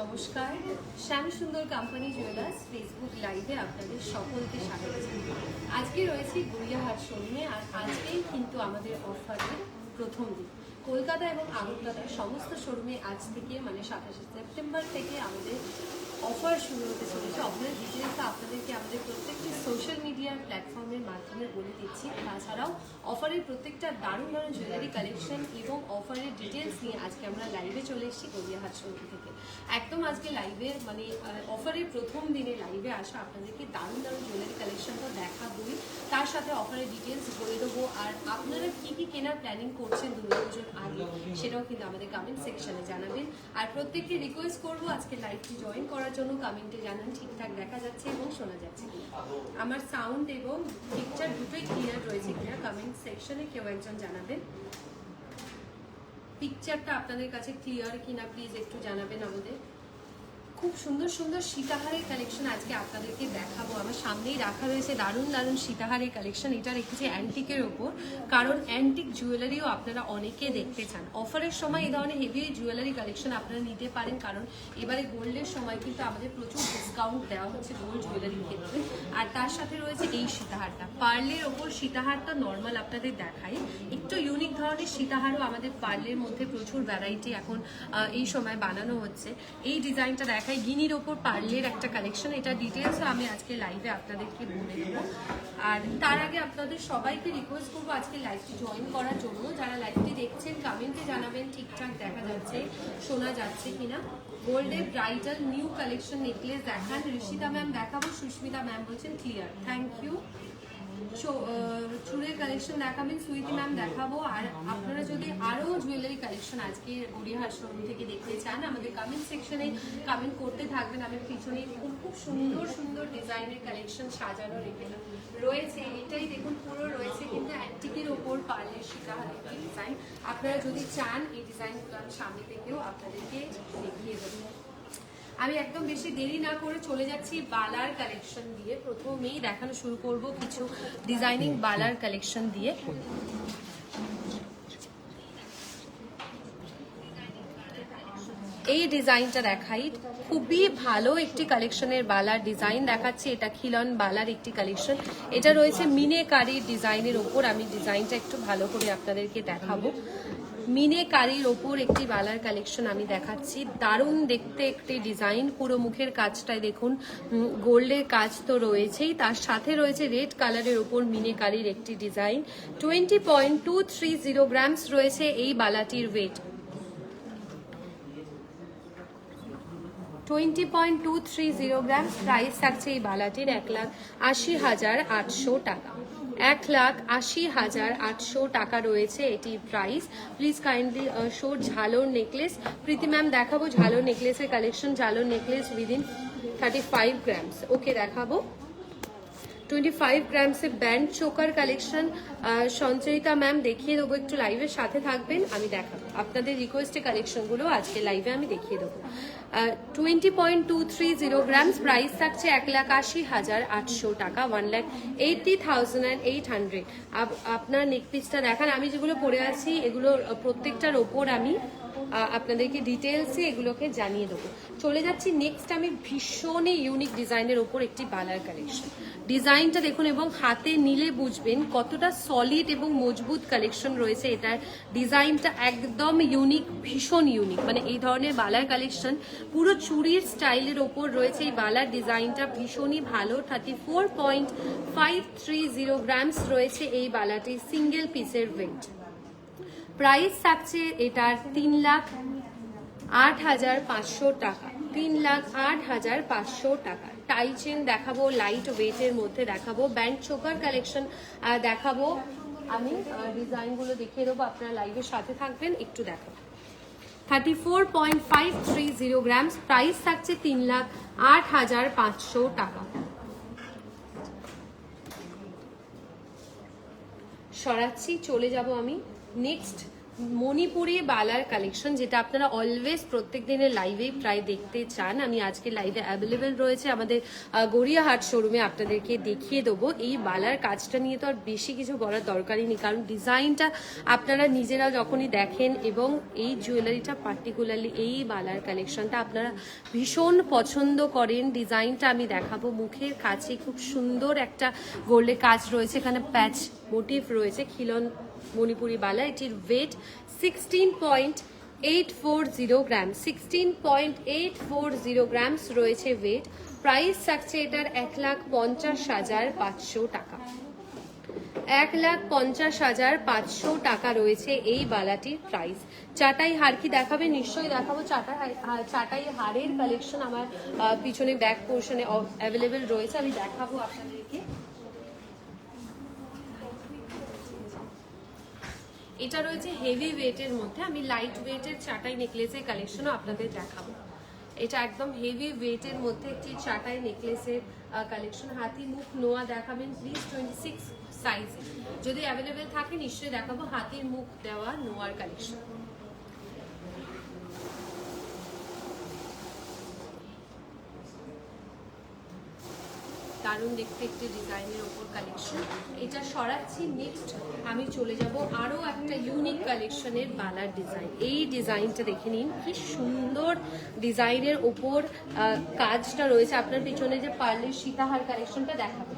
নমস্কার। শ্যাম সুন্দর company jewellers Facebook লাইভে আপনাদের সকলকে স্বাগত আজকে রয়েছে গড়িয়াহাট শোরুমে আর আজকেই কিন্তু আমাদের অফারের প্রথম দিন। কলকাতা এবং আগরতলার সমস্ত শোরুমে আজ থেকে মানে সাতাশে সেপ্টেম্বর থেকে আমাদের অফার শুরু হতে চলেছে। অফারের ডিটেলসটা আপনাদেরকে আমাদের প্রত্যেকটি সোশ্যাল মিডিয়ার প্ল্যাটফর্মের মাধ্যমে বলে দিচ্ছি। তাছাড়াও অফারের প্রত্যেকটা দারুণ দারুণ জুয়েলারি কালেকশন এবং অফারের ডিটেলস নিয়ে আজকে আমরা লাইভে চলে এসেছি গড়িয়াহাট শোরুম থেকে। একদম আজকে লাইভের মানে অফারের প্রথম দিনে লাইভে আসা আপনাদেরকে দারুণ দারুণ জুয়েলারি কালেকশনটা দেখাবোই। তার সাথে অফারের ডিটেলস বলে দেবো। আর আপনারা কি কি কেনার প্ল্যানিং করছেন দুর্গাপুজোর আগে, সেটাও কিন্তু আমাদের কমেন্ট সেকশনে জানাবেন। আর প্রত্যেককে রিকোয়েস্ট করব আজকে লাইভটি জয়েন করার জন্য কমেন্টে জানান, ঠিকঠাক দেখা যাচ্ছে এবং শোনা যাচ্ছে আমার সাউন্ড এবং পিকচার দুটোই ক্লিয়ার রয়েছে কিনা কমেন্ট সেকশনে কেউ একজন জানাবেন। পিকচারটা আপনাদের কাছে ক্লিয়ার কিনা প্লিজ একটু জানাবেন আমাদের। খুব সুন্দর সুন্দর সীতাহারের কালেকশন আজকে আপনাদেরকে দেখাবো। আমার সামনেই রাখা রয়েছে দারুণ দারুণ সীতাহারের কালেকশন এটা রেখেছি অ্যান্টিকের ওপর, কারণ অ্যান্টিক জুয়েলারিও আপনারা অনেকে দেখতে চান। অফারের সময় এই ধরনের হেভি জুয়েলারি কালেকশন আপনারা নিতে পারেন, কারণ এবারে গোল্ডের সময় কিন্তু আমাদের প্রচুর ডিসকাউন্ট দেওয়া হচ্ছে গোল্ড জুয়েলারির ক্ষেত্রে। আর তার সাথে রয়েছে এই সীতাহারটা। পার্লের ওপর সীতাহারটা নর্মাল আপনাদের দেখাই। একটু ইউনিক ধরনের সীতাহারও আমাদের পার্লের মধ্যে প্রচুর ভ্যারাইটি এখন এই সময় বানানো হচ্ছে। এই ডিজাইনটা দেখাই গিনির ওপর পার্লের একটা কালেকশন এটা ডিটেলস আমি আজকে লাইভে আপনাদেরকে বলে দেবো। আর তার আগে আপনাদের সবাইকে রিকোয়েস্ট করব আজকে লাইভটি জয়েন করার জন্য। যারা লাইভটি দেখছেন কমেন্টে জানাবেন, ঠিকঠাক দেখা যাচ্ছে, শোনা যাচ্ছে কিনা। গোল্ডের ব্রাইডাল নিউ কালেকশন নেকলেস দেখান। ঋষিতা ম্যাম দেখাবো, সুস্মিতা ম্যাম বলছেন ক্লিয়ার থ্যাংক ইউ চুড়ের কালেকশন দেখাবেন সুইটি ম্যাম দেখাবো। আর আপনারা যদি আরও জুয়েলারি কালেকশন আজকে গড়িয়াহাট শোরুম থেকে দেখতে চান, আমাদের কমেন্ট সেকশনে কমেন্ট করতে থাকবেন। আমি পিছনে খুব খুব সুন্দর সুন্দর ডিজাইনের কালেকশন সাজানো রেখে রয়েছে। এটাই দেখুন, পুরো রয়েছে কিন্তু অ্যান্টিকের ওপর পার্লের একটি ডিজাইন আপনারা যদি চান এই ডিজাইনগুলো আমি সামনে থেকেও আপনাদেরকে দেখিয়ে দেবো। আমি একদম বেশি দেরি না করে চলে যাচ্ছি বালার কালেকশন দিয়ে। প্রথমেই দেখানো শুরু করব কিছু ডিজাইনিং বালার কালেকশন দিয়ে। এই ডিজাইনটা দেখাই। খুবই ভালো একটি কালেকশনের বালার ডিজাইন দেখাচ্ছি। এটা খিলন বালার একটি কালেকশন। এটা রয়েছে মিনে কারির ডিজাইনের ওপর। আমি ডিজাইনটা একটু ভালো করে আপনাদেরকে দেখাবো। মিনে কারির ওপর একটি বালার কালেকশন আমি দেখাচ্ছি। দারুণ দেখতে একটি ডিজাইন। পুরো মুখের কাজটায় দেখুন। গোল্ডের কাজ তো রয়েছেই। তার সাথে রয়েছে রেড কালারের ওপর মিনে কারির একটি design. Twenty point two three zero grams রয়েছে এই বালাটির weight. Twenty point two three zero gram price থাকছে এই বালাটির এক লাখ আশি হাজার আটশো টাকা। এক লাখ আশি হাজার আটশো টাকা রয়েছে এটি প্রাইস প্লিজ কাইন্ডলি শো ঝালোর নেকলেস প্রীতি ম্যাম দেখাবো ঝালোর নেকলেসের collection Jalore necklace within thirty five grams okay দেখাবো। Twenty five গ্রামসের band choker collection Sanchayita ma'am দেখিয়ে দেবো একটু লাইভের সাথে থাকবেন, আমি দেখাবো। আপনাদের রিকোয়েস্টে কালেকশনগুলো আজকে লাইভে আমি দেখিয়ে দেবো। Twenty point two three zero grams price থাকছে এক লাখ আশি হাজার আটশো টাকা one lakh eighty thousand and eight hundred আপনার নেকপিসটা দেখান, আমি যেগুলো পরে আছি, এগুলো প্রত্যেকটার ওপর আমি আপনাদেরকে ডিটেলসে এগুলোকে জানিয়ে দেবো। চলে যাচ্ছি নেক্সট আমি ভীষণই ইউনিক ডিজাইনের ওপর একটি বালার কালেকশন ডিজাইনটা দেখুন এবং হাতে নিলে বুঝবেন কতটা সলিড এবং মজবুত কালেকশন রয়েছে। এটার ডিজাইনটা একদম ইউনিক ভীষণ ইউনিক মানে এই ধরনের বালার কালেকশন পুরো চুরির স্টাইলের ওপর রয়েছে। এই বালার ডিজাইনটা ভীষণই ভালো। Thirty four point five three zero grams রয়েছে এই বালাটি সিঙ্গেল পিসের ওয়েট প্রাইস থাকছে এটার তিন লাখ আট হাজার পাঁচশো টাকা। তিন লাখ আট হাজার পাঁচশো টাকা। টাই চেন দেখাবো লাইট ওয়েটের মধ্যে দেখাবো ব্যান্ড চোকার কালেকশন দেখাবো। আমি ডিজাইনগুলো দেখিয়ে দেবো, আপনারা লাইভের সাথে থাকবেন, একটু দেখাবো। Thirty four point five three zero grams price থাকছে তিন লাখ আট হাজার পাঁচশো টাকা। সরাচ্ছি, চলে যাব আমি। নেক্সট মণিপুরি বালার কালেকশন যেটা আপনারা অলওয়েজ প্রত্যেক দিনের লাইভেই প্রায় দেখতে চান। আমি আজকে লাইভে অ্যাভেলেবেল রয়েছে আমাদের গড়িয়াহাট শোরুমে আপনাদেরকে দেখিয়ে দেবো। এই বালার কাজটা নিয়ে তো আর বেশি কিছু বলার দরকারই নেই, কারণ ডিজাইনটা আপনারা নিজেরা যখনই দেখেন এবং এই জুয়েলারিটা পার্টিকুলারলি এই বালার কালেকশনটা আপনারা ভীষণ পছন্দ করেন। ডিজাইনটা আমি দেখাবো। মুখের কাছে খুব সুন্দর একটা গোল্ডে কাজ রয়েছে। এখানে প্যাচ মোটিভ রয়েছে, খিলন মণিপুরি বালা এটির weight sixteen point eight four zero gram sixteen point eight four zero grams রয়েছে ওয়েট প্রাইস থাকছে এটার এক লাখ পঞ্চাশ হাজার পাঁচশো টাকা। এক লাখ পঞ্চাশ হাজার পাঁচশো টাকা রয়েছে এই বালাটির প্রাইস চাটাই হার কি দেখাবে? নিশ্চয়ই দেখাবো। চাটাই হার- চাটাই হারের কালেকশন আমার পিছনে ব্যাক পোর্শনে অ্যাভেলেবেল রয়েছে। আমি দেখাবো আপনাদেরকে। এটা রয়েছে হেভি ওয়েটের মধ্যে। আমি লাইট ওয়েটের চাটাই নেকলেসের কালেকশনও আপনাদের দেখাবো। এটা একদম হেভি ওয়েটের মধ্যে একটি চাটাই নেকলেসের কালেকশন হাতি মুখ নোয়া দেখাবেন প্লিজ টোয়েন্টি সিক্স সাইজে যদি অ্যাভেলেবেল থাকে, নিশ্চয়ই দেখাবো হাতির মুখ দেওয়া নোয়ার কালেকশন দারুণ দেখতে একটি ডিজাইনের ওপর কালেকশন এটা সরাচ্ছি নেক্সট আমি চলে যাব আরও একটা ইউনিক কালেকশনের বালার ডিজাইন এই ডিজাইনটা দেখে নিন, কি সুন্দর ডিজাইনের ওপর কাজটা রয়েছে। আপনার পিছনে যে পার্লের সীতাহার কালেকশনটা দেখাবো।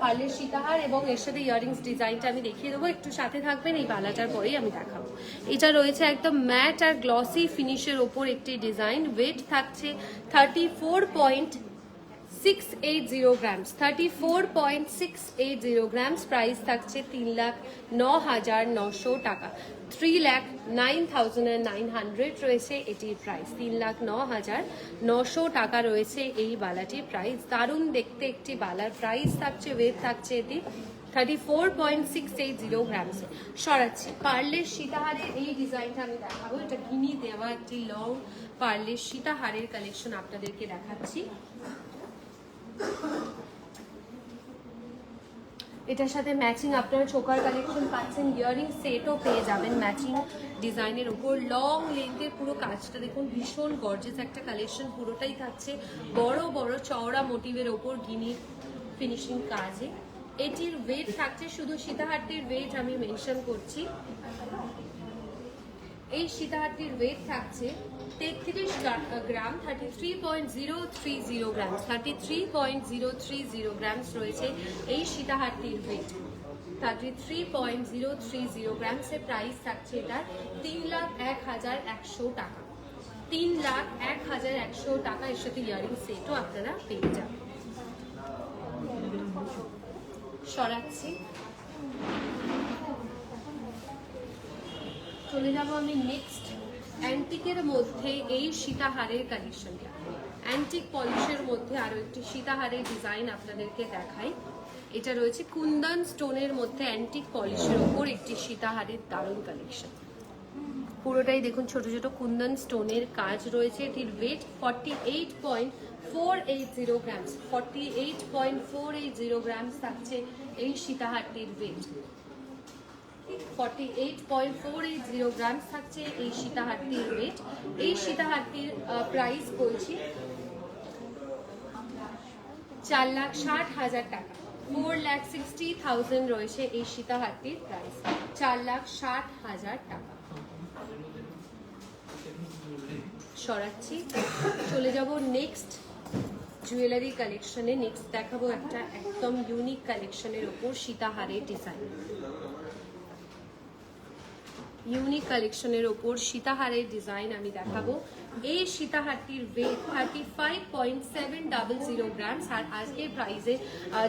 পার্লের সীতাহার এবং এর সাথে ইয়ারিংস ডিজাইনটা আমি দেখিয়ে দেবো। একটু সাথে থাকবেন, এই বালাটার পরেই আমি দেখাবো। এটা রয়েছে একদম ম্যাট আর গ্লসি ফিনিশের ওপর একটি ডিজাইন ওয়েট থাকছে thirty four point six eight zero grams thirty four point six eight zero grams থাকছে তিন লাখ ন হাজার নশো টাকা। Three lakh nine thousand nine hundred রয়েছে এটির প্রাইস তিন লাখ ন হাজার নশো টাকা রয়েছে এই বালাটির প্রাইস দারুণ দেখতে একটি বালার প্রাইস থাকছে ওয়েট থাকছে এটি thirty four point six eight zero গ্রামসে সরাচ্ছি, পার্লের সীতাহারের এই ডিজাইনটা আমি দেখাবো। এটা গিনি দেওয়া একটি লং পার্লের সীতাহারের কালেকশন আপনাদেরকে দেখাচ্ছি। এটার সাথে ম্যাচিং আপনারা চোকার কালেকশন পাচ্ছেন ইয়ারিং সেটও পেয়ে যাবেন ম্যাচিং ডিজাইনের উপর। লং লেন্থের পুরো কাজটা দেখুন, ভীষণ গর্জেস একটা কালেকশন পুরোটাই থাকছে বড় বড় চওড়া মোটিভের ওপর গিনি ফিনিশিং কাজে। এটির ওয়েট থাকছে শুধু সীতাহারটির ওয়েট আমি মেনশন করছি। এই সীতাহারটির ওয়েট থাকছে তেত্রিশ gram thirty three point zero three zero gram thirty three point zero three zero grams রয়েছে এই সীতাহারটির weight thirty three point zero three zero গ্রামসের price থাকছে এটার তিন লাখ এক হাজার একশো টাকা। তিন লাখ এক হাজার একশো টাকা এর সাথে ইয়ারিং সেটও আপনারা পেয়ে যাবেন। সরাচ্ছি। চলে যাব আমি নেক্সট অ্যান্টিকের মধ্যে এই সীতাহারের কালেকশনটা অ্যান্টিক পলিশের মধ্যে আরও একটি সীতাহারের ডিজাইন আপনাদেরকে দেখাই। এটা রয়েছে কুন্দন স্টোনের মধ্যে অ্যান্টিক পলিশের ওপর একটি সীতাহারের দারুণ কালেকশন পুরোটাই দেখুন, ছোট ছোট কুন্দন স্টোনের কাজ রয়েছে। এটির weight forty eight point four eight zero grams forty eight point four eight zero grams থাকছে এই সীতাহারটির weight forty eight point four eight zero grams থাকছে এই সীতাহারটির ওয়েট এই সীতাহারটির প্রাইস বলছি চার লাখ ষাট হাজার টাকা। ফোর লাখ সিক্সটি থাউজেন্ড রয়েছে এই সীতাহারটির প্রাইস চার লাখ ষাট হাজার টাকা। সরাচ্ছি। চলে যাব নেক্সট জুয়েলারি কালেকশনে নেক্সট দেখাবো একটা একদম ইউনিক কালেকশনের ওপর সীতাহারের ডিজাইন ইউনিক কালেকশনের ওপর সীতাহারের ডিজাইন আমি দেখাবো। এই সীতাহারটির weight thirty five point seven double zero grams আর আজকের প্রাইসে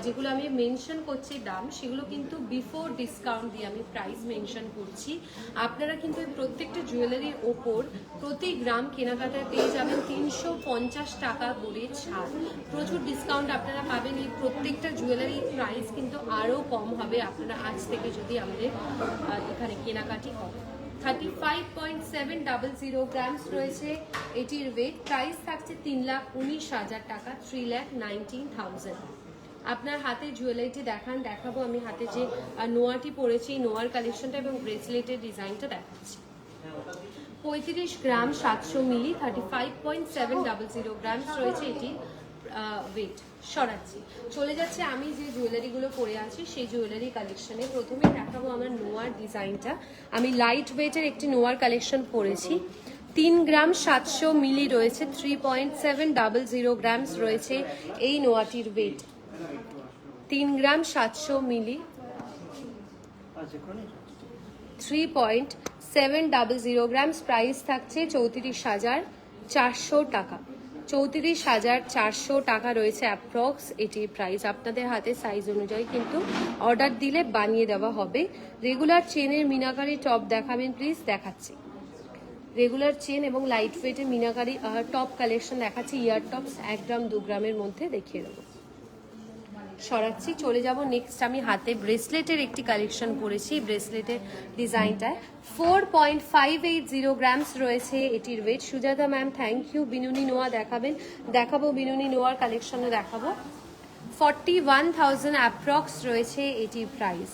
যেগুলো আমি মেনশন করছি দাম, সেগুলো কিন্তু বিফোর ডিসকাউন্ট দিয়ে আমি প্রাইস মেনশন করছি। আপনারা কিন্তু এই প্রত্যেকটা জুয়েলারির ওপর প্রতি গ্রাম কেনাকাটায় পেয়ে যাবেন তিনশো পঞ্চাশ টাকা করে ছাড়। প্রচুর ডিসকাউন্ট আপনারা পাবেন, এই প্রত্যেকটা জুয়েলারি প্রাইস কিন্তু আরও কম হবে। আপনারা আজ থেকে যদি আমাদের এখানে কেনাকাটি করেন। Thirty five point seven double zero grams রয়েছে। এটির ওয়েট প্রাইস থাকছে তিন লাখ উনিশ হাজার টাকা থ্রি লাখ নাইনটিন থাউজেন্ড আপনার হাতে জুয়েলারিটি দেখান, দেখাবো। আমি হাতে যে নোয়াটি পরেছি, নোয়ার কালেকশনটা এবং ব্রেসলেটের ডিজাইনটা দেখাচ্ছি। পঁয়ত্রিশ গ্রাম সাতশো milli thirty five point seven double zero grams রয়েছে এটি ওয়েট সরাচ্ছি। চলে যাচ্ছে, আমি যে জুয়েলারিগুলো পরে আছি, সেই জুয়েলারি কালেকশনে প্রথমে দেখাবো আমার নোয়ার ডিজাইনটা আমি লাইট ওয়েটের একটি নোয়ার কালেকশন পরেছি। তিন গ্রাম সাতশো মিলি রয়েছে three point seven double zero grams রয়েছে এই নোয়াটির ওয়েট তিন গ্রাম সাতশো milli three point seven double zero grams price থাকছে চৌত্রিশ হাজার চারশো টাকা। চৌত্রিশ হাজার চারশো টাকা রয়েছে অ্যাপ্রক্স। এটি প্রাইস আপনাদের হাতে সাইজ অনুযায়ী কিন্তু অর্ডার দিলে বানিয়ে দেওয়া হবে। রেগুলার চেনের মিনাকারি টপ দেখাবেন প্লিজ দেখাচ্ছি। রেগুলার চেন এবং লাইট ওয়েটের মিনাকারি টপ কালেকশন দেখাচ্ছি। ইয়ার টপস এক গ্রাম, দু গ্রামের মধ্যে দেখিয়ে দেবো। সরাচ্ছি, চলে যাব নেক্সট আমি হাতে ব্রেসলেটের একটি কালেকশন করেছি ব্রেসলেটের ডিজাইনটায় four point five eight zero grams রয়েছে এটির weight Sujata ma'am thank you বিনুনি নোয়া দেখাবেন। দেখাবো, বিনুনি নোয়ার কালেকশনও দেখাবো। ফর্টি ওয়ান থাউজেন্ড অ্যাপ্রক্স রয়েছে এটির প্রাইস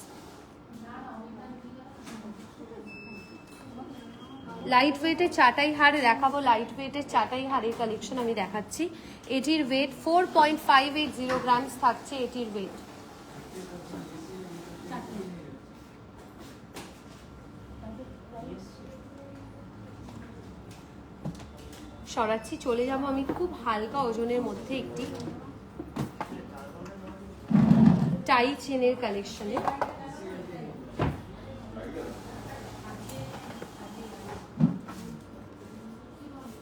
লাইট ওয়েটের চাটাই হার দেখাবো। লাইট ওয়েটের চাটাই হারের কালেকশন আমি দেখাচ্ছি। এটির weight four point five eight zero grams থাকছে এটির ওয়েট সরাচ্ছি, চলে যাব আমি খুব হালকা ওজনের মধ্যে একটি টাই চেনের কালেকশনে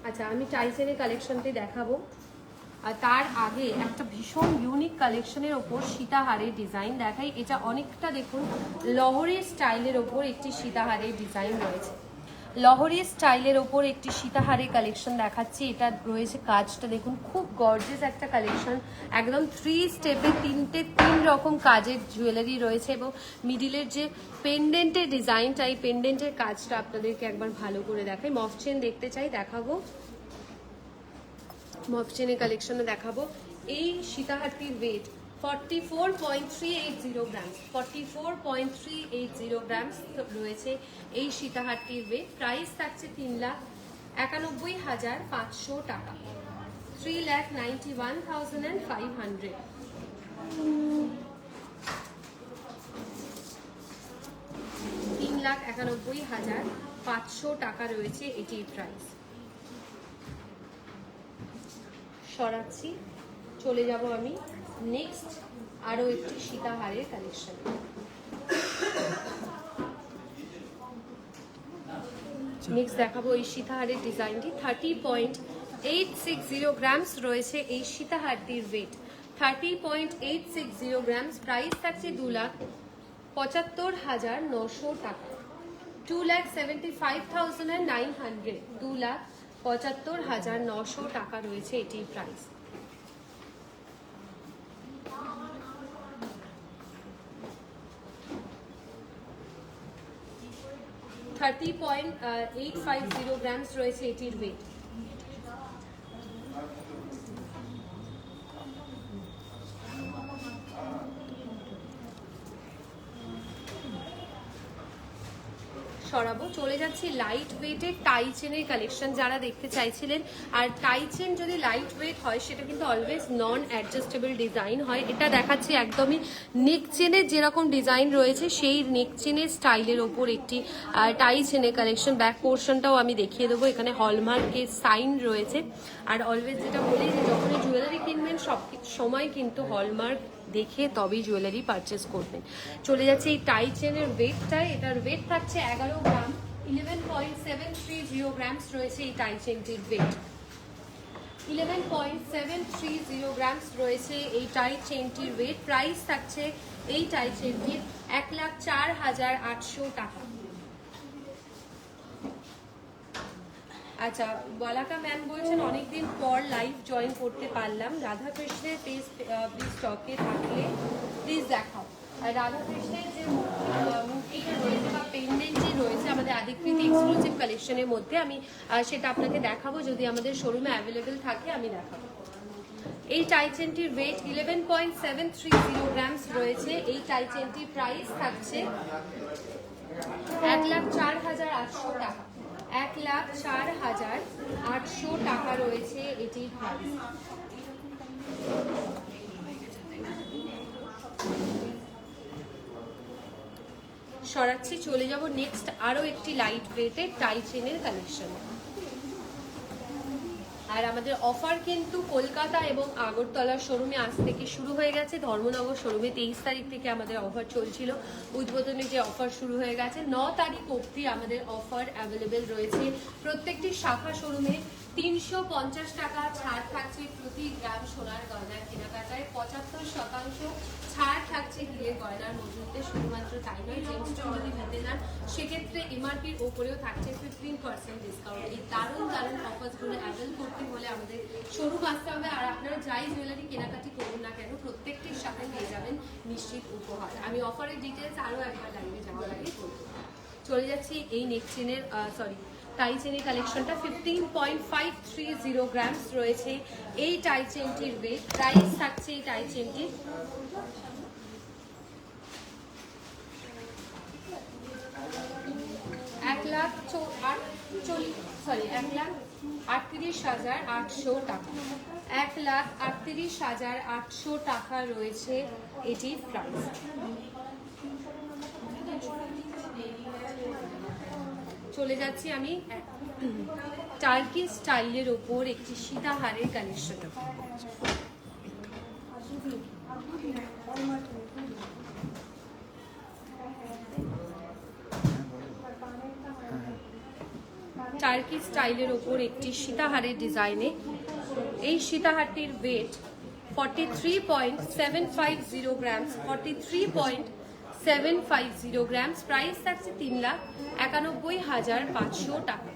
আচ্ছা আমি টাই চেনের কালেকশনটি দেখাবো। তার আগে একটা ভীষণ ইউনিক কালেকশনের ওপর সীতাহারের ডিজাইন দেখাই। এটা অনেকটা দেখুন, লহরের স্টাইলের ওপর একটি সীতাহারের ডিজাইন রয়েছে। লহরের স্টাইলের ওপর একটি সীতাহারের কালেকশন দেখাচ্ছি। এটা রয়েছে কাজটা দেখুন, খুব গর্জেস একটা কালেকশন একদম থ্রি স্টেপে তিনটে, তিন রকম কাজের জুয়েলারি রয়েছে এবং মিডিলের যে পেন্ডেন্টের ডিজাইনটা এই পেন্ডেন্টের কাজটা আপনাদেরকে একবার ভালো করে দেখাই। মফ চেন দেখতে চাই, দেখাবো। মফচেনের কালেকশনে দেখাবো। এই সীতাহারটির weight forty four point three eight zero grams forty four point three eight zero grams রয়েছে এই সীতাহারটির ওয়েট প্রাইস থাকছে তিন লাখ একানব্বই হাজার পাঁচশো টাকা। Three lakh ninety one thousand and five hundred তিন লাখ একানব্বই হাজার পাঁচশো টাকা রয়েছে এটির প্রাইস সরাচ্ছি। চলে যাব আমি নেক্সট আরও একটি সীতাহারের কালেকশন নেক্সট দেখাবো এই সীতাহারের ডিজাইনটি thirty point eight six zero grams রয়েছে এই সীতাহারটির weight thirty point eight six zero grams price থাকছে দু লাখ পঁচাত্তর হাজার নশো টাকা। Two lakh seventy five thousand nine hundred দু লাখ পঁচাত্তর হাজার নশো টাকা রয়েছে এটির price. Thirty point eight five zero grams রয়েছে এটির ওয়েট সরাবো যাচ্ছি লাইট ওয়েটের টাই চেনের কালেকশন যারা দেখতে চাইছিলেন। আর টাই চেন যদি লাইট ওয়েট হয়, সেটা কিন্তু অলওয়েজ নন অ্যাডজাস্টেবল ডিজাইন হয়। এটা দেখাচ্ছি একদমই নেক চেনের যেরকম ডিজাইন রয়েছে, সেই নেক চেনের স্টাইলের ওপর একটি টাই চেনের কালেকশন ব্যাক পোর্শনটাও আমি দেখিয়ে দেবো। এখানে হলমার্কের সাইন রয়েছে। আর অলওয়েজ যেটা বলি যে, যখনই জুয়েলারি কিনবেন সব সময় কিন্তু হলমার্ক দেখে তবেই জুয়েলারি পারচেস করবেন। চলে যাচ্ছে এই টাই চেনের ওয়েটটায় এটার ওয়েট থাকছে এগারো গ্রাম। Eleven point seven three zero রয়েছে এই tie চেনটির weight eleven point seven three zero রয়েছে এই টাই চেনটির ওয়েট প্রাইস থাকছে এই টাই চেনটির এক লাখ চার হাজার আটশো টাকা। আচ্ছা বলাকা ম্যাম বলছেন, অনেকদিন পর লাইভ জয়েন করতে পারলাম। রাধাকৃষ্ণের পেজ প্লিজ স্টকে থাকলে প্লিজ দেখাও। আর রাধাকৃষ্ণের যে মূর্তি, আহ, মূর্তিটা রয়েছে বা পেন্ডেন্টটি রয়েছে আমাদের আদিকৃতি এক্সক্লুসিভ কালেকশনের মধ্যে আমি সেটা আপনাকে দেখাবো। যদি আমাদের শোরুমে অ্যাভেলেবেল থাকে, আমি দেখাবো। এই tie চেনটির weight eleven point seven three zero grams রয়েছে। এই টাইচেনটির প্রাইস থাকছে এক লাখ চার হাজার আটশো টাকা। এক লাখ চার হাজার আটশো টাকা রয়েছে এটির প্রাইস সরাচ্ছি, চলে যাব নেক্সট আরও একটি লাইট ওয়েটের টাই চেনের কালেকশন আর আমাদের অফার কিন্তু কলকাতা এবং আগরতলার শোরুমে আজ থেকে শুরু হয়ে গেছে। ধর্মনগর শোরুমে তেইশ তারিখ থেকে আমাদের অফার চলছিল। উদ্বোধনে যে অফার শুরু হয়ে গেছে, ন তারিখ অবধি আমাদের অফার অ্যাভেলেবেল রয়েছে। প্রত্যেকটি শাখা শোরুমে তিনশো পঞ্চাশ টাকা ছাড় থাকছে প্রতি গ্রাম সোনার গয়নার কেনাকাটায়। পঁচাত্তর শতাংশ ছাড় থাকছে হীরের গয়নার মজুরিতে শুধুমাত্র তাই নয় জেমস্টোন যদি নিতে নেন সেক্ষেত্রে এমআরপির ওপরেও থাকছে ফিফটিন পার্সেন্ট ডিসকাউন্ট এই দারুণ দারুণ অফার্সগুলো অ্যাভেল করতে হলে আমাদের শোরুম আসতে হবে, আর আপনারা যাই জুয়েলারি কেনাকাটি করুন না কেন, প্রত্যেকটির সাথে পেয়ে যাবেন নিশ্চিত উপহার। আমি অফারের ডিটেলস আরও একবার লাইভে যাওয়ার আগে চলে যাচ্ছি এই নেক সরি টাই চেনের কালেকশনটা fifteen point five three zero grams রয়েছে এই টাই চেনটির ওয়েট প্রাইস থাকছে এই টাই চেনটির এক লাখ চল্লিশ সরি এক লাখ হাজার আটশো টাকা। এক লাখ হাজার আটশো টাকা রয়েছে চলে যাচ্ছি আমি টার্কি স্টাইলের ওপর একটি সীতাহারের কালেকশন টার্কি স্টাইলের ওপর একটি সীতাহারের ডিজাইনে এই সীতাহারটির weight forty three point seven five zero grams forty three point seven five zero grams price থাকছে তিন লাখ একানব্বই হাজার পাঁচশো টাকা।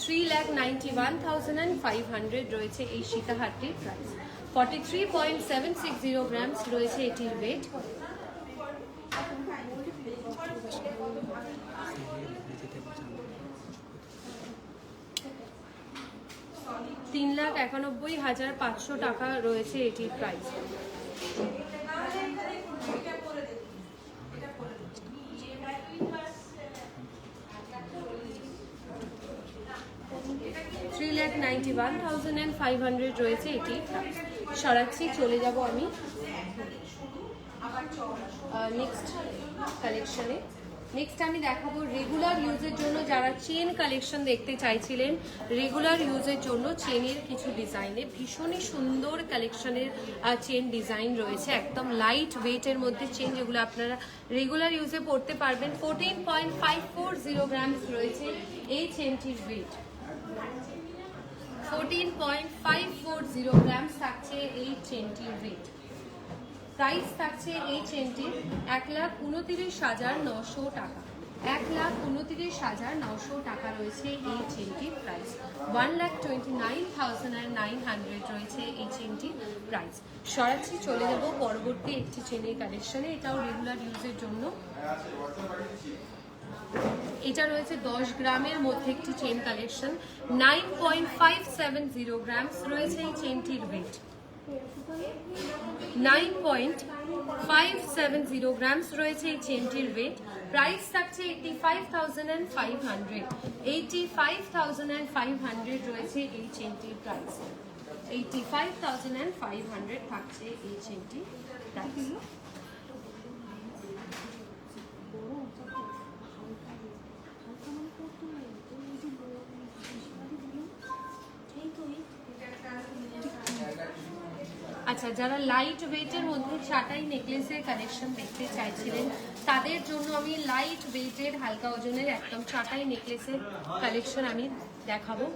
Three lakh ninety one thousand and five hundred রয়েছে এই সীতাহারটির price forty three point seven six zero grams রয়েছে এটির ওয়েট তিন লাখ একানব্বই হাজার পাঁচশো টাকা রয়েছে এটির price three lakh ninety one thousand and five hundred রয়েছে এটি সরাচ্ছি, চলে যাব আমি। নেক্সট কালেকশনে নেক্সট আমি দেখাবো রেগুলার ইউজের জন্য যারা চেন কালেকশন দেখতে চাইছিলেন রেগুলার ইউজের জন্য চেনের কিছু ডিজাইনে ভীষণই সুন্দর কালেকশনের চেন ডিজাইন রয়েছে। একদম লাইট ওয়েটের মধ্যে চেন যেগুলো আপনারা রেগুলার ইউজে পড়তে পারবেন। Fourteen point five four zero grams রয়েছে এই চেনটির weight fourteen point five four zero grams থাকছে এই চেনটির ওয়েট প্রাইস থাকছে এই চেনটির এক লাখ উনতিরিশ হাজার নশো টাকা। এক লাখ উনতিরিশ হাজার নশো টাকা রয়েছে এই চেনটির price one lakh twenty nine thousand and nine hundred রয়েছে এই চেনটির প্রাইস সরাসরি চলে যাব পরবর্তী একটি চেনের কালেকশনে এটাও রেগুলার ইউজের জন্য। এটা রয়েছে দশ গ্রামের মধ্যে একটি chain collection nine point five seven zero grams রয়েছে এই চেনটির weight nine point five seven zero grams রয়েছে এই চেনটির ওয়েট প্রাইস থাকছে eighty five thousand and five hundred eighty five thousand and five hundred রয়েছে এই চেনটির price eighty five thousand and five hundred থাকছে এই চেনটির প্রাইস আচ্ছা যারা লাইট ওয়েটের মধ্যে ছাটাই নেকলেসের কালেকশন দেখতে চাইছিলেন, তাদের জন্য আমি লাইট ওয়েটের হালকা ওজনের একদম ছাটাই নেকলেসের কালেকশন আমি দেখাবো।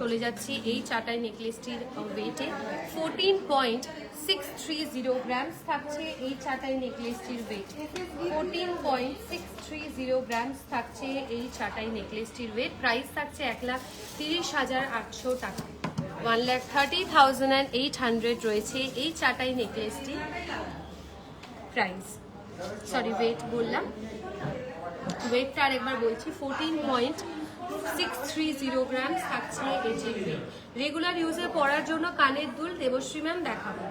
চলে যাচ্ছি এই চাটাই নেকলেসটির ওয়েটে fourteen point six three zero grams থাকছে এই চাটাই নেকলেসটির weight fourteen point six three zero grams থাকছে এই চাটাই নেকলেসটির ওয়েট প্রাইস থাকছে এক লাখ তিরিশ হাজার আটশো টাকা। One lakh thirty thousand and eight hundred রয়েছে এই চাটাই নেকলেসটি প্রাইস সরি ওয়েট বললাম। ওয়েটটা আরেকবার বলছি। Fourteen point six three zero gram থাকছে এটির ওয়েট রেগুলার ইউজে পড়ার জন্য কানের দুল দেবশ্রী ম্যাম দেখাবো।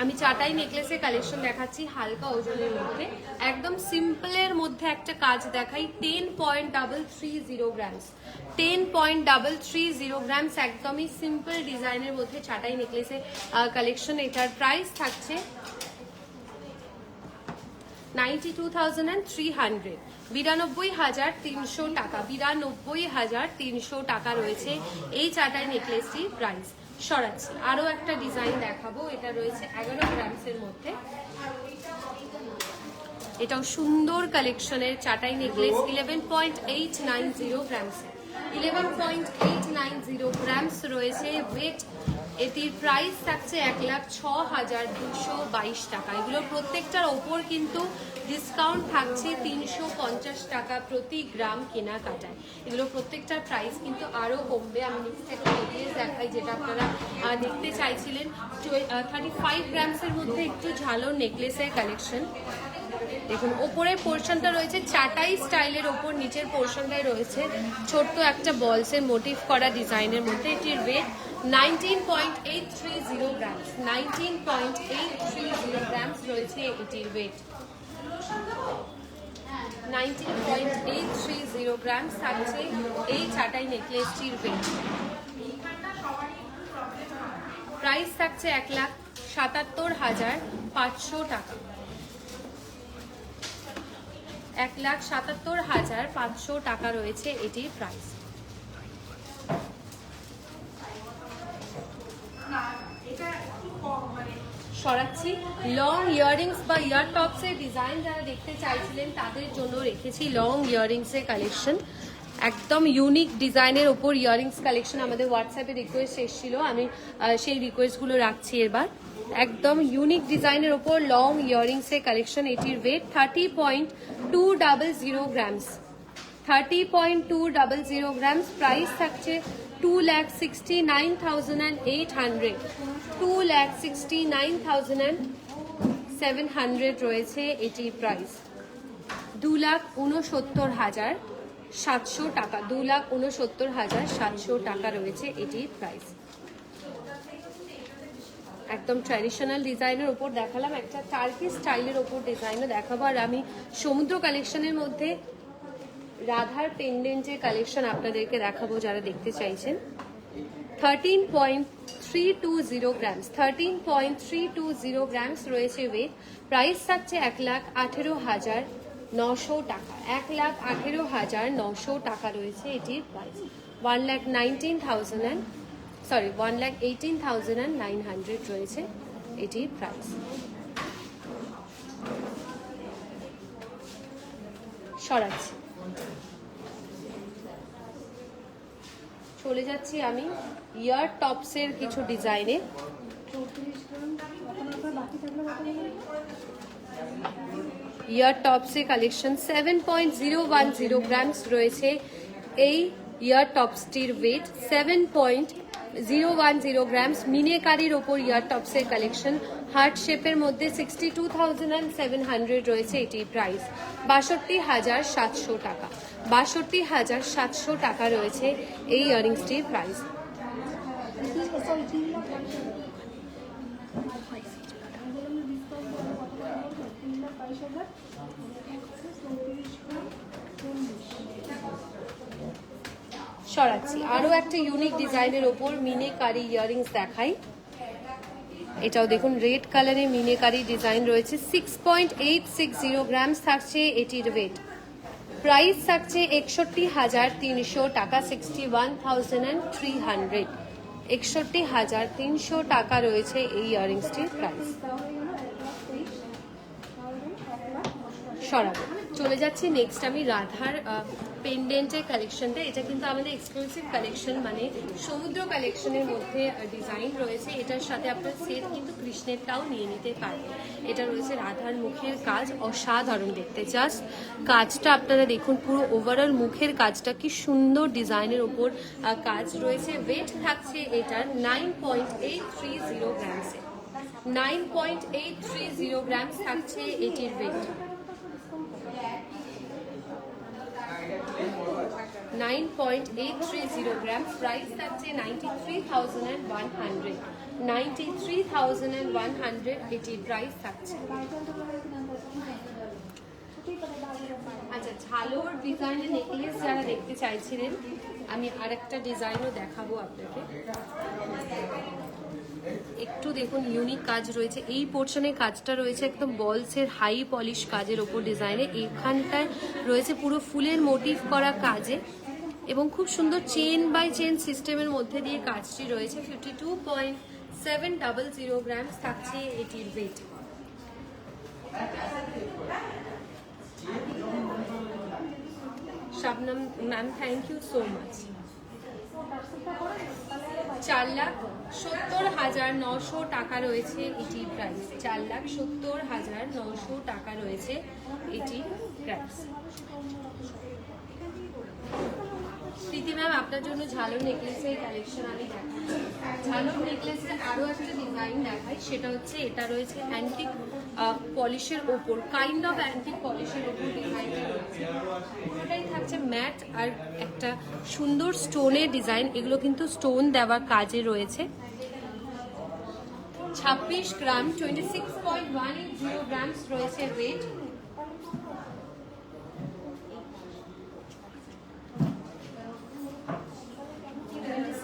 আমি চাটাই নেকলেসের কালেকশন দেখাচ্ছি হালকা ওজনের মধ্যে। একদম সিম্পলের মধ্যে একটা কাজ দেখাই। Ten point double three zero grams ten point double three zero grams একদমই সিম্পল ডিজাইনের মধ্যে চাটাই নেকলেসের কালেকশন এটার প্রাইস থাকছে ninety two thousand and three hundred. বিরানব্বই হাজার তিনশো টাকা, বিরানব্বই হাজার তিনশো টাকা রয়েছে এই চাটাই নেকলেসটির প্রাইস। সরাচ্ছি, আরও একটা ডিজাইন দেখাবো, এটা রয়েছে এগারো গ্রামসের মধ্যে। এটাও সুন্দর কালেকশনের চাটাই necklace eleven point eight nine zero গ্রামসের। Eleven point eight nine zero grams রয়েছে। ওয়েট এটির প্রাইস থাকছে এক লাখ ছ হাজার দুশো বাইশ টাকা। এগুলো প্রত্যেকটার ওপর কিন্তু ডিসকাউন্ট থাকছে তিনশো পঞ্চাশ টাকা প্রতি গ্রাম কেনাকাটায়। এগুলো প্রত্যেকটার প্রাইস কিন্তু আরও কমবে। আমি নেক্সট একটা ডিটেলস দেখাই যেটা আপনারা দেখতে চাইছিলেন। থার্টি ফাইভ গ্রামসের মধ্যে একটু ঝালো নেকলেসের কালেকশন দেখুন, ওপরের পোর্শনটা রয়েছে, চাটাই স্টাইলের ওপর, নিচের পোর্শনটায় রয়েছে। ছোট্ট একটা বলসের মোটিভ করা ডিজাইনের মধ্যে, এটির weight nineteen point eight three zero grams nineteen point eight three zero grams রয়েছে এটির weight nineteen point eight three zero grams থাকছে এই চাটাই নেকলেসটির ওয়েট প্রাইস থাকছে এক লাখ সাতাত্তর হাজার পাঁচশো টাকা। এক লাখ সাতাত্তর হাজার পাঁচশো টাকা রয়েছে এটির প্রাইস সরাচ্ছি লং ইয়াররিংস বা ইয়ার টপসের ডিজাইন যারা দেখতে চাইছিলেন, তাদের জন্য রেখেছি লং ইয়াররিংসের কালেকশন একদম ইউনিক ডিজাইনের ওপর ইয়াররিংস কালেকশন আমাদের হোয়াটসঅ্যাপে রিকোয়েস্ট এসেছিল। আমি সেই রিকোয়েস্টগুলো রাখছি এবার। একদম ইউনিক ডিজাইনের ওপর লং ইয়াররিংসের কালেকশন এটির weight thirty point two double zero grams thirty point two double zero grams price থাকছে two lakh sixty nine thousand and eight hundred two lakh sixty nine thousand and seven hundred রয়েছে এটির price দু লাখ উনসত্তর হাজার সাতশো টাকা দু লাখ উনসত্তর হাজার সাতশো টাকা রয়েছে এটির প্রাইস একদম ট্র্যাডিশনাল ডিজাইনের ওপর দেখালাম, একটা টার্কি স্টাইলের ওপর ডিজাইনও দেখাবো। আর আমি সমুদ্র কালেকশনের মধ্যে রাধার পেন্ডেন্টের কালেকশন আপনাদেরকে দেখাবো যারা দেখতে চাইছেন। Thirteen point three two zero grams thirteen point three two zero grams রয়েছে ওয়েট প্রাইস থাকছে এক লাখ আঠেরো হাজার নশো টাকা। এক লাখ আঠেরো হাজার নশো টাকা রয়েছে এটির price one lakh nineteen thousand and sorry one lakh eighteen thousand and nine hundred রয়েছে এটির প্রাইস সরাচ্ছি। চলে যাচ্ছি আমি ইয়ার টপসের কিছু ডিজাইনে ear টপসে collection seven point zero one zero grams রয়েছে। এই ear টপসটির weight seven point zero one zero grams মিনেকারির ওপর ইয়ার টপসের কালেকশন হার্ট শেপের মধ্যে sixty two thousand and seven hundred রয়েছে এটি প্রাইস বাষট্টি হাজার সাতশো টাকা। বাষট্টি হাজার সাতশো টাকা রয়েছে এই ইয়ারিংসটির প্রাইস সরাচ্ছি। আরও একটা ইউনিক ডিজাইনের ওপর মিনেকারি ইয়ারিংস দেখাই। এটাও দেখুন রেড কালারে মিনেকারি ডিজাইন রয়েছে। Six point eight six zero grams থাকছে এটির ওয়েট প্রাইস থাকছে একষট্টি হাজার তিনশো টাকা sixty one thousand and three hundred একষট্টি হাজার তিনশো টাকা রয়েছে এই ইয়ারিংসটির প্রাইস সরাবো। চলে যাচ্ছি নেক্সট আমি রাধার পেন্ডেন্টের কালেকশনটা এটা কিন্তু আমাদের এক্সক্লুসিভ কালেকশন মানে সমুদ্র কালেকশনের মধ্যে ডিজাইন রয়েছে। এটার সাথে আপনার সেট কিন্তু কৃষ্ণেরটাও নিয়ে নিতে পারবেন এটা রয়েছে রাধার মুখের কাজ, অসাধারণ দেখতে। জাস্ট কাজটা আপনারা দেখুন, পুরো ওভারঅল মুখের কাজটা কি সুন্দর ডিজাইনের ওপর কাজ রয়েছে। ওয়েট থাকছে এটার nine point eight three zero গ্রামসে nine point eight three zero grams থাকছে এটির weight nine point eight three zero gram price থাকছে ninety three thousand and one hundred three thousand and one hundred price থাকছে আচ্ছা ঝালোর ডিজাইনের necklace যারা দেখতে চাইছিলেন, আমি আরেকটা ডিজাইনও দেখাবো আপনাকে। একটু দেখুন ইউনিক কাজ রয়েছে। এই পোর্শনে কাজটা রয়েছে একদম বলসের হাই পলিশ কাজের ওপর ডিজাইনে এখানটায় রয়েছে পুরো ফুলের মোটিভ করা কাজে। এবং খুব সুন্দর চেন বাই চেন সিস্টেমের মধ্যে দিয়ে কাজটি রয়েছে। Fifty two point seven double zero grams থাকছে এটির weight Shabnam ma'am thank you so much চার লাখ সত্তর হাজার নশো টাকা রয়েছে এটি প্রাইস চার লাখ সত্তর হাজার নশো টাকা রয়েছে এটি প্রাইস প্রীতি ম্যাম আপনার জন্য ঝালর নেকলেসের কালেকশন আমি দেখাই ঝালর নেকলেসের আরও একটা ডিজাইন দেখাই, সেটা হচ্ছে এটা রয়েছে অ্যান্টিক পলিশের ওপর কাইন্ড অফ অ্যান্টিক পলিশের ওপর ডিজাইনটা রয়েছে। পুরোটাই থাকছে ম্যাট আর একটা সুন্দর স্টোনের ডিজাইন এগুলো কিন্তু স্টোন দেওয়ার কাজে রয়েছে। ছাব্বিশ gram twenty six point one zero grams রয়েছে weight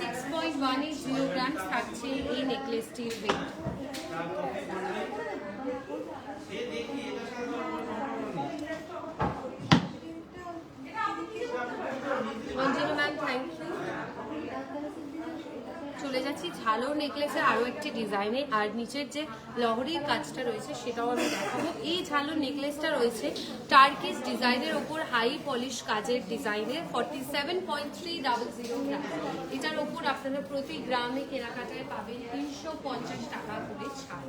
six point one eight zero grams থাকছে এই নেকলেসটির weight Anjana ma'am thank you Jalore নেকলেসের আরও একটি ডিজাইনে আর নিচের যে লহরির কাজটা রয়েছে, সেটাও আমি দেখাবো। এই ঝালোর নেকলেসটা রয়েছে টার্কিস ডিজাইনের ওপর হাই পলিশ কাজের ডিজাইনে forty seven point three double zero gram এটার ওপর আপনারা প্রতি গ্রামে কেনাকাটায় পাবেন তিনশো পঞ্চাশ টাকা করে ছাড়।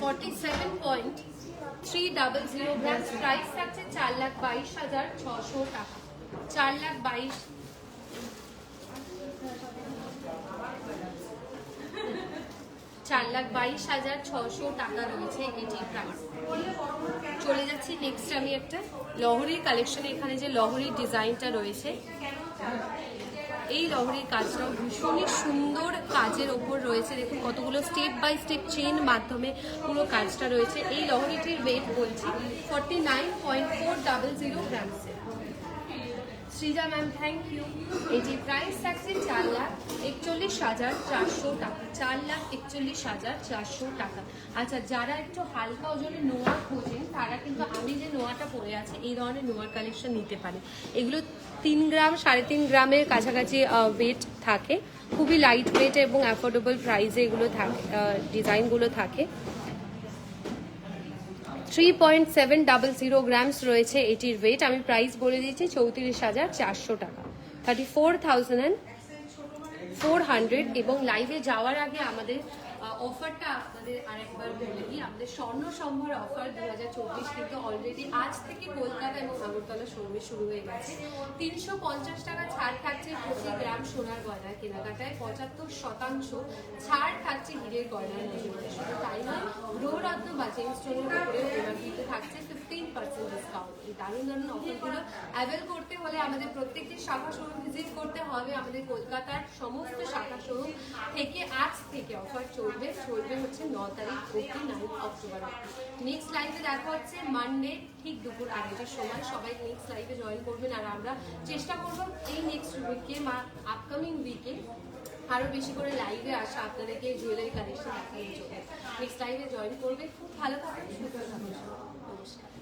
Forty seven point three double zero gram price থাকছে চার লাখ বাইশ হাজার ছশো টাকা। চার লাখ বাইশ চার লাখ বাইশ হাজার ছশো টাকা রয়েছে এটি চলে যাচ্ছি নেক্সট আমি একটা লহরির কালেকশন এখানে যে লহরির ডিজাইনটা রয়েছে, এই লহরির কাজটাও ভীষণই সুন্দর কাজের ওপর রয়েছে। দেখুন কতগুলো স্টেপ বাই স্টেপ চেন মাধ্যমে পুরো কাজটা রয়েছে। এই লহরিটির ওয়েট বলছি forty nine point four double zero গ্রামসের Sreeja ma'am thank you এটি প্রাইস থাকছে চার লাখ একচল্লিশ হাজার চারশো টাকা। চার লাখ একচল্লিশ হাজার চারশো টাকা। আচ্ছা যারা একটু হালকা ওজনের নোয়া খোঁজেন, তারা কিন্তু আমি যে নোয়াটা পরে আছে, এই ধরনের নোয়ার কালেকশন নিতে পারে। এগুলো তিন গ্রাম, সাড়ে তিন গ্রামের কাছাকাছি ওয়েট থাকে। খুবই লাইট ওয়েট এবং অ্যাফোর্ডেবল প্রাইসে এগুলো থাকে ডিজাইনগুলো থাকে। Three point seven double zero grams রয়েছে এটির ওয়েট আমি প্রাইস বলে দিয়েছি চৌত্রিশ হাজার চারশো টাকা। Thirty four thousand four hundred এবং লাইভে যাওয়ার আগে আমাদের অফারটা আপনাদের আরেকবার বলে দিই আমাদের স্বর্ণ সম্ভার অফার দু হাজার চব্বিশ কিন্তু অলরেডি আজ থেকে কলকাতা এবং আগরতলা শোরুমে শুরু হয়ে গেছে। তিনশো পঞ্চাশ টাকা ছাড় থাকছে প্রতি গ্রাম সোনার গয়না কেনাকাটায়। পঁচাত্তর শতাংশ ছাড় থাকছে হীরের গয়নার মধ্যে শুধু তাই নয় গ্রহরত্ন বা জেমস স্টোনের উপরেও এমআরপিতে থাকছে ফিফটিন পার্সেন্ট ডিসকাউন্ট এই দারুণ দারুণ অফারগুলো অ্যাভেল করতে হলে আমাদের প্রত্যেকটি শাখা শোরুম ভিজিট করতে হবে। আমাদের কলকাতার সমস্ত শাখা শোরুম থেকে আজ থেকে অফার চলবে। চলবে হচ্ছে ন তারিখ অব্দি নাইন অক্টোবর নেক্সট লাইভে দেখা হচ্ছে মানডে ঠিক দুপুর আড়াইটার সময়। সবাই নেক্সট লাইভে জয়েন করবেন আর আমরা চেষ্টা করব এই নেক্সট উইকে বা আপকামিং উইকে আরও বেশি করে লাইভে আসা আপনাদেরকে জুয়েলারি কালেকশন দেখানোর জন্য। নেক্সট লাইভে জয়েন করবে। খুব ভালো থাকবে সুন্দর থাকবে নমস্কার।